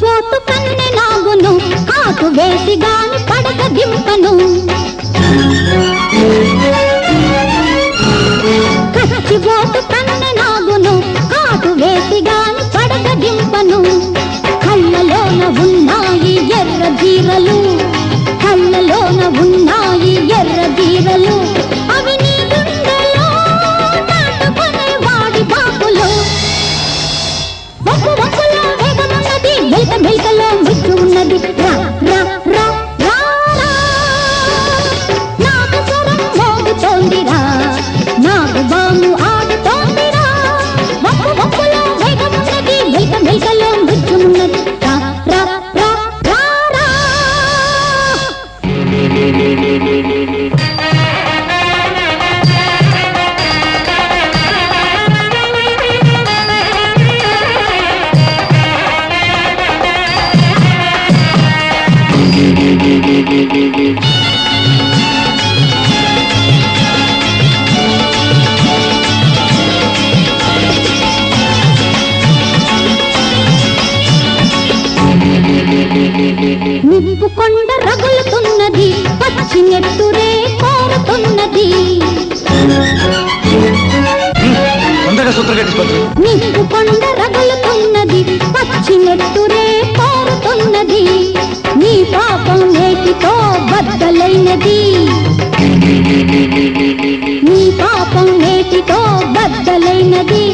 పోతు కన్నె నాగును కాకు వేసి గాను పడక దింప. నిండు కొండ రగులుతున్నది పచ్చిమెట్టురే పారుతున్నది. నీ పాపం నేటితో బద్దలైనది. నీ పాపం నేటితో బద్దలైనది.